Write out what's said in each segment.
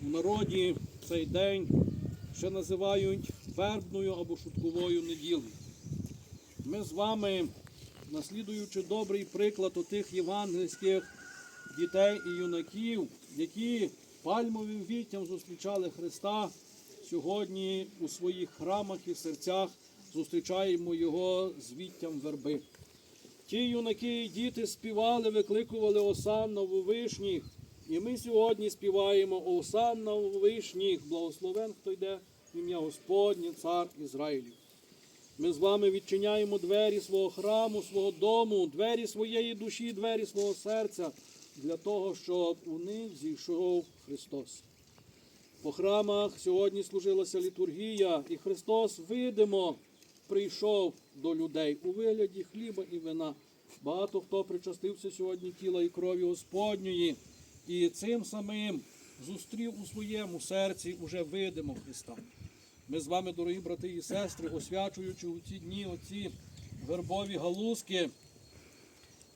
В народі цей день ще називають вербною або шутковою неділею. Ми з вами, наслідуючи добрий приклад отих євангельських дітей і юнаків, які пальмовим віттям зустрічали Христа, сьогодні у своїх храмах і серцях зустрічаємо Його з віттям верби. Ті юнаки і діти співали, викликували Осанна в вишніх. І ми сьогодні співаємо Осанна в вишніх. Благословен, хто йде в ім'я Господнє, цар Ізраїлів. Ми з вами відчиняємо двері свого храму, свого дому, двері своєї душі, двері свого серця для того, щоб у них зійшов Христос. По храмах сьогодні служилася літургія, і Христос, видимо, прийшов до людей у вигляді хліба і вина. Багато хто причастився сьогодні тіла і крові Господньої, і цим самим зустрів у своєму серці уже видимо Христа. Ми з вами, дорогі брати і сестри, освячуючи у ці дні оці вербові галузки,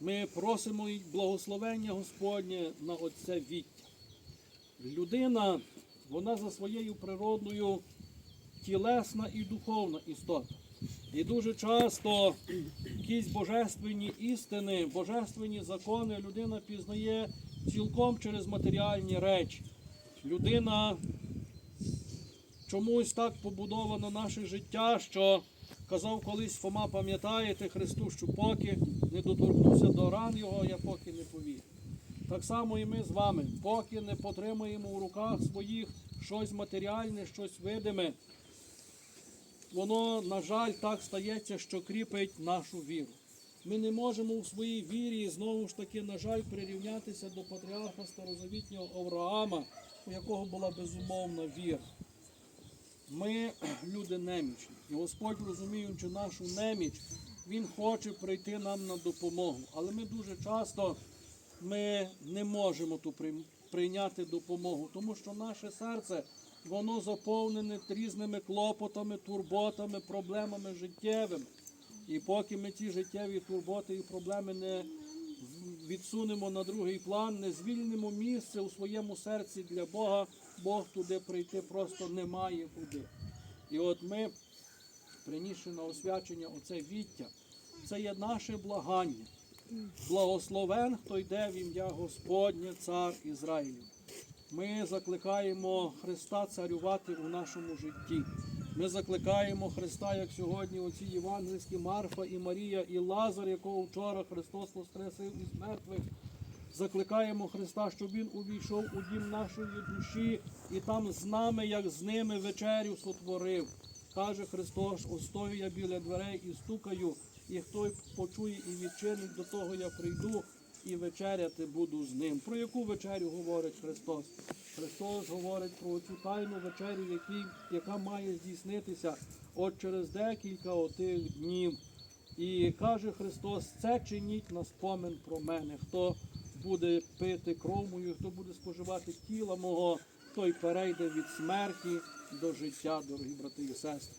ми просимо й благословення Господнє на оце віття. Людина, вона за своєю природною тілесна і духовна істота. І дуже часто якісь божественні істини, божественні закони людина пізнає цілком через матеріальні речі. Людина чомусь так побудовано наше життя, що казав колись Фома, пам'ятаєте Христу, що поки не доторкнуся до ран його, я поки не повірю. Так само і ми з вами, поки не потримаємо у руках своїх щось матеріальне, щось видиме, воно, на жаль, так стається, що кріпить нашу віру. Ми не можемо у своїй вірі знову ж таки, на жаль, прирівнятися до патріарха старозавітнього Авраама, у якого була безумовна віра. Ми люди немічні. І Господь, розуміючи нашу неміч, Він хоче прийти нам на допомогу. Але ми дуже часто ми не можемо ту прийняти допомогу, тому що наше серце воно заповнене різними клопотами, турботами, проблемами життєвими. І поки ми ці життєві турботи і проблеми не відсунемо на другий план, не звільнимо місце у своєму серці для Бога, Бог туди прийти просто немає куди. І от ми, принісши на освячення оце віття, це є наше благання. Благословен, хто йде в ім'я Господнє, цар Ізраїлів. Ми закликаємо Христа царювати у нашому житті. Ми закликаємо Христа, як сьогодні оці євангельські Марфа і Марія і Лазар, якого вчора Христос воскресив із мертвих. Закликаємо Христа, щоб Він увійшов у дім нашої душі і там з нами, як з ними, вечерю сотворив. Каже Христос, остою я біля дверей і стукаю, і хто почує і відчинить, до того я прийду і вечеряти буду з ним. Про яку вечерю говорить Христос? Христос говорить про цю тайну вечерю, який, яка має здійснитися от через декілька отих днів. І каже Христос, це чиніть на спомин про мене. Хто буде пити кров мою, хто буде споживати тіла мого, той перейде від смерті до життя, дорогі брати і сестри.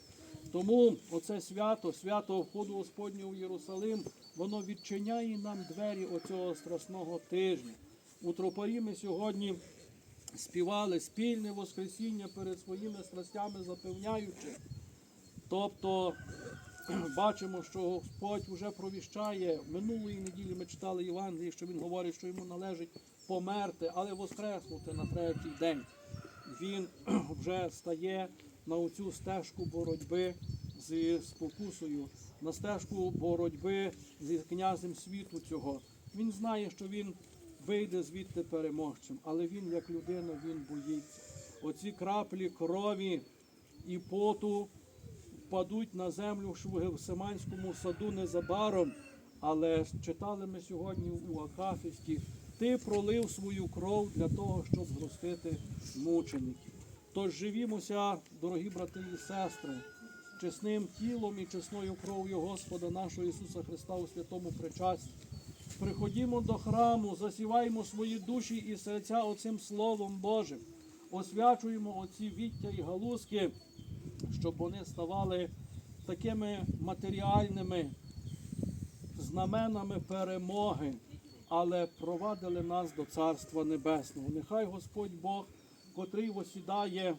Тому оце свято, свято входу Господнього в Єрусалим, воно відчиняє нам двері оцього страсного тижня. У тропарі ми сьогодні співали спільне Воскресіння перед своїми страстями, запевняючи. Тобто бачимо, що Господь вже провіщає. Минулої неділі ми читали Євангеліє, що Він говорить, що йому належить померти, але воскреснути на третій день. Він вже стає на оцю стежку боротьби з спокусою, на стежку боротьби з князем світу цього. Він знає, що він вийде звідти переможцем, але він, як людина, він боїться. Оці краплі крові і поту впадуть на землю в Семанському саду незабаром. Але читали ми сьогодні у Акафісті, ти пролив свою кров для того, щоб зростити мучеників. Тож живімося, дорогі брати і сестри, чесним тілом і чесною кров'ю Господа нашого Ісуса Христа у святому причасті. Приходімо до храму, засіваємо свої душі і серця оцим Словом Божим, освячуємо оці віття і галузки, щоб вони ставали такими матеріальними знаменами перемоги, але провадили нас до Царства Небесного. Нехай Господь Бог котрий восідає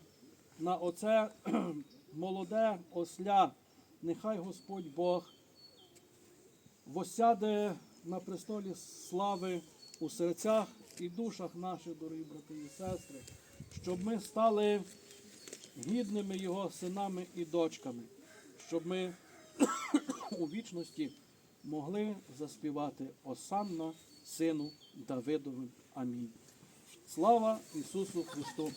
на оце молоде осля. Нехай Господь Бог восяде на престолі слави у серцях і душах наших, дорогі брати і сестри, щоб ми стали гідними Його синами і дочками, щоб ми у вічності могли заспівати Осанна Сину Давидовим. Амінь. Слава Ісусу Христу!